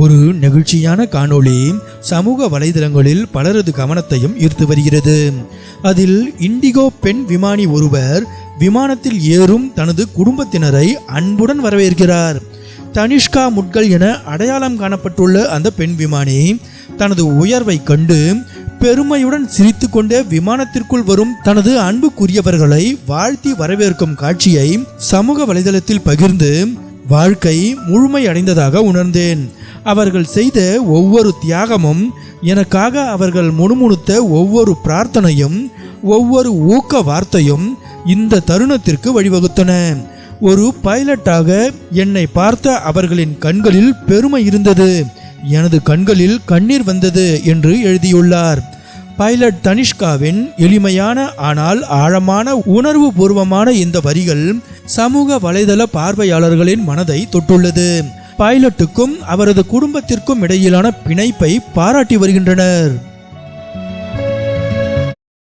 ஒரு நெகிழ்ச்சியான காணொளி சமூக வலைதளங்களில் பலரது கவனத்தையும் ஈர்த்து வருகிறது. அதில் இண்டிகோ பெண் விமானி ஒருவர் விமானத்தில் ஏறும் தனது குடும்பத்தினரை அன்புடன் வரவேற்கிறார். தனிஷ்கா முட்கள் என அடையாளம் காணப்பட்டுள்ள அந்த பெண் விமானி தனது உயர்வை கண்டு பெருமையுடன் சிரித்துக்கொண்டே விமானத்திற்குள் வரும் தனது அன்புக்குரியவர்களை வாழ்த்தி வரவேற்கும் காட்சியை சமூக வலைதளத்தில் பகிர்ந்து வாழ்க்கை முழுமை அடைந்ததாக உணர்ந்தேன். அவர்கள் செய்த ஒவ்வொரு தியாகமும் எனக்காக அவர்கள் முணுமுணுத்த ஒவ்வொரு பிரார்த்தனையும் ஒவ்வொரு ஊக்க வார்த்தையும் இந்த தருணத்திற்கு வழிவகுத்தன. ஒரு பைலட்டாக என்னை பார்த்த அவர்களின் கண்களில் பெருமை இருந்தது. எனது கண்களில் கண்ணீர் வந்தது என்று எழுதியுள்ளார். பைலட் தனிஷ்காவின் எளிமையான ஆனால் ஆழமான உணர்வு பூர்வமான இந்த வரிகள் சமூக வலைதள பார்வையாளர்களின் மனதை தொட்டுள்ளது. பைலட்டுக்கும் அவரது குடும்பத்திற்கும் இடையிலான பிணைப்பை பாராட்டி வருகின்றனர்.